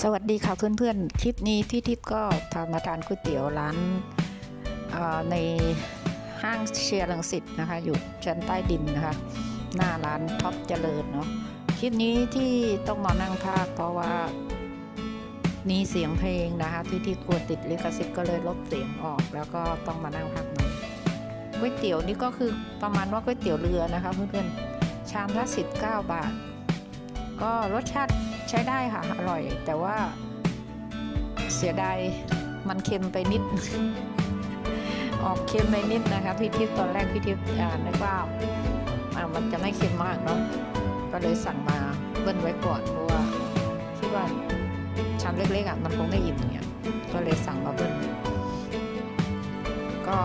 สวัสดีค่ะเพื่อนๆ คลิปนี้ที่ทิพย์ก็ทำมาทานก๋วยเตี๋ยวร้านในห้างเชียร์ลังสิตนะคะ อยู่ชั้นใต้ดินนะคะ หน้าร้านท็อปเจริญเนาะคลิปนี้ที่ต้องมานั่งพากเพราะว่า มีเสียงเพลงนะคะที่ที่กลัวติดลิขสิทธิ์ก็เลยลบเสียงออก แล้วก็ต้องมานั่งพักหน่อยก๋วยเตี๋ยวนี่ก็คือประมาณว่าก๋วยเตี๋ยวเรือนะคะเพื่อนๆชามละ19 บาท ก็รสชาติ ใช้ได้ค่ะ อร่อย แต่ว่าเสียดายมันเค็มไปนิด ออกเค็มไปนิดนะคะพี่ทิพย์ตอนแรกพี่ทิพย์อ่านึกว่ามันจะไม่เค็มมากเนาะก็เลยสั่งมาเบิ้ลไว้ก่อนเพราะว่าคิดว่าชามเล็กๆอะมันคงไม่อิ่มเนี่ยก็เลยสั่งมาเบิ้ลก็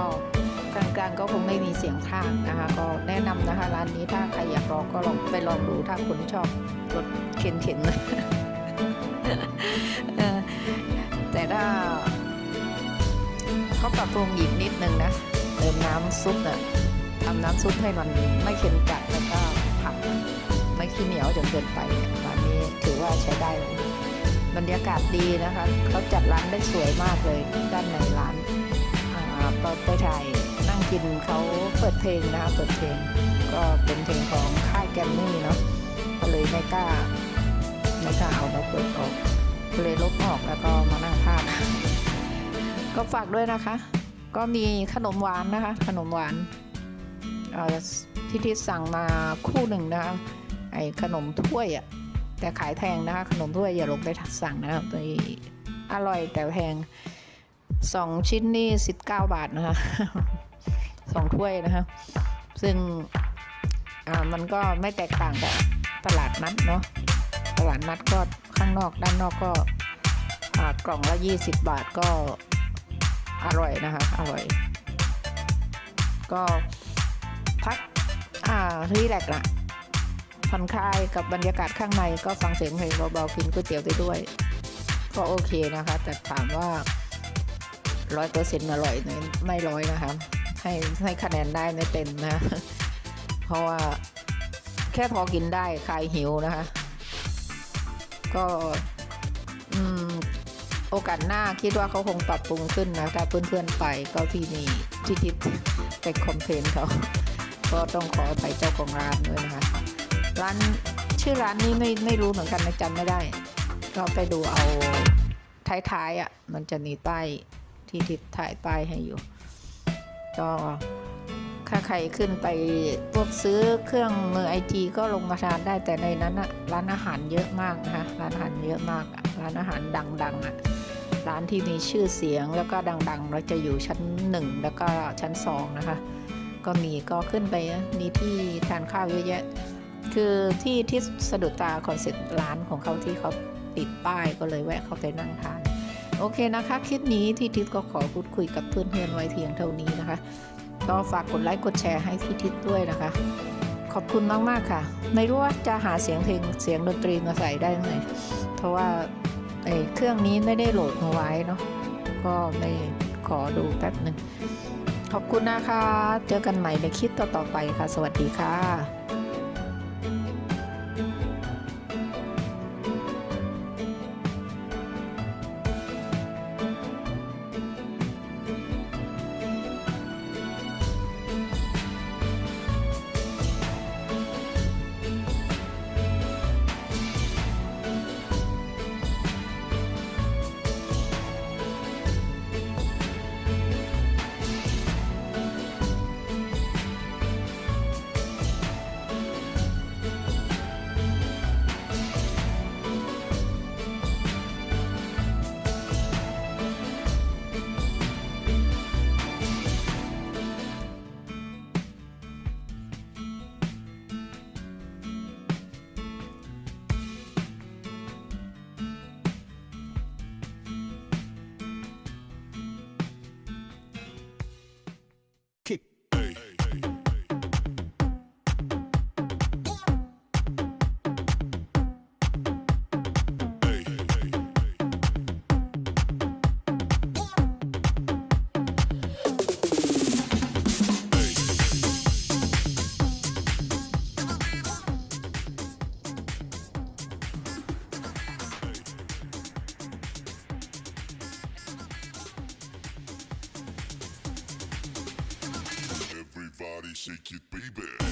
กลางก็คงไม่มีเสียงพากย์นะคะ ก็แนะนำนะคะร้านนี้ถ้าใครอยากลองก็ลองไปลองดูถ้าคุณชอบรสเข็นๆเออแต่ถ้าเขาปรับปรุงอีกนิดนึงนะเติมน้ำซุปน่ะทำน้ำซุปให้มันไม่เค็มจัดแล้วก็ผักไม่ขี้เหนียวจนเกินไปร้านนี้ถือว่าใช้ได้เลยบรรยากาศดีนะคะเขาจัดร้านได้สวยมากเลยด้านในร้านอ่าไปไปถ่าย นั่งกินเขาเปิดเพลงนะคะเปิดเพลง ก็เป็นเพลงของค่ายแกรมมี่เนาะก็เลยไม่กล้าไม่กล้าเอามาเปิดออกเลยลบออกแล้วก็มานั่งพากย์ก็ฝากด้วยนะคะ ก็มีขนมหวานนะคะ ขนมหวานที่ที่สั่งมาคู่หนึ่งนะคะไอขนมถ้วยอะ่ะแต่ขายแพงนะคะ ขนมถ้วยอย่าลงไปสั่งนะครับตัวนี้อร่อยแต่แพง สองชิ้นนี่สิบเก้าบาทนะคะสองถ้วยนะคะ ซึ่งมันก็ไม่แตกต่างกับตลาดนัดเนาะตลาดนัดก็ข้างนอกด้านนอกก็กล่องละ20บาทก็อร่อยนะคะอร่อย ก็พักอ่ารีแลกซ์ละผ่อนคลายกับบรรยากาศข้างในก็ฟังเสียงเพลงเบาๆกินก๋วยเตี๋ยวไปด้วย ก็โอเคนะคะ แต่ถามว่า ร้อยเปอร์เซ็นต์อร่อยไมไม่ร้อยนะคะให้ให้คะแนนได้ไม่เต็มนะ เพราะว่าแค่พอกินได้คลายหิวนะคะ ก็โอกาสหน้าคิดว่าเขาคงปรับปรุงขึ้นนะถ้าเพื่อนๆไปก็ที่นี่ที่ทิศไปคอมเพลนเขาก็ต้องขอไปเจ้าของร้านด้วยนะคะ ร้านชื่อร้านนี้ไม่ไม่รู้เหมือนกันนะจำไม่ได้ก็ไปดูเอาท้ายๆอะ มันจะมีป้าย ที่ทิศถ่ายป้ายให้อยู่ ก็ถ้าใครขึ้นไปพวกซื้อเครื่องมือไอทีก็ลงมาทานได้แต่ในนั้นอะร้านอาหารเยอะมากนะคะร้านอาหารเยอะมากร้านอาหารดังๆอะร้านที่มีชื่อเสียงแล้วก็ดังๆแล้วจะอยู่ชั้นหนึ่งแล้วก็ชั้นสองนะคะ ก็มีก็ขึ้นไปนะมีที่ทานข้าวเยอะแยะ คือที่ที่สะดุดตาคอนเซ็ปต์ร้านของเขาที่เขาติดป้ายก็เลยแวะเข้าไปนั่งทาน โอเคนะคะ คลิปนี้ที่ทิศก็ขอพูดคุยกับเพื่อนๆไว้เพียงเท่านี้นะคะ ก็ฝากกดไลค์กดแชร์ให้พี่ทิศด้วยนะคะ ขอบคุณมากๆค่ะ ไม่รู้ว่าจะหาเสียงเพลงเสียงดนตรีมาใส่ได้ไหมเพราะว่าเครื่องนี้ไม่ได้โหลดมาไว้เนาะก็ไม่ขอดูแป๊บหนึ่งขอบคุณนะคะ เจอกันใหม่ในคลิปต่อๆไปค่ะ สวัสดีค่ะ shake it, baby.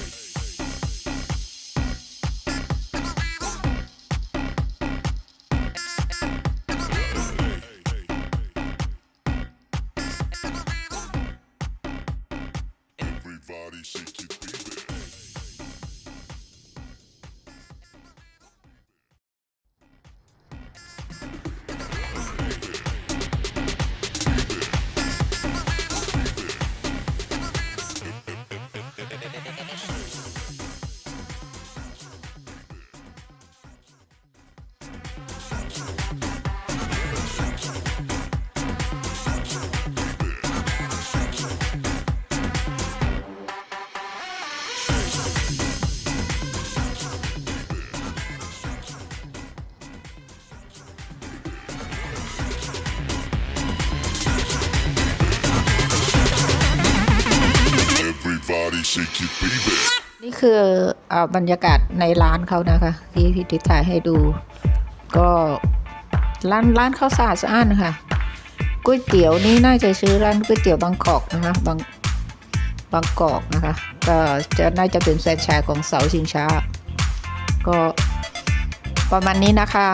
นี่คืออบรรยากาศในร้านเขานะคะ ที่พี่ทิศถ่ายให้ดู ก็ร้านร้านเขาสะอาดสะอ้านนะคะก๋วยเตี๋ยวนี่น่าจะชื่อร้านก๋วยเตี๋ยวบางกอกนะคะบางบางกอกนะคะ ก็จะน่าจะเป็นแฟรนไชส์ของเสาชิงช้า ก็ประมาณนี้นะคะ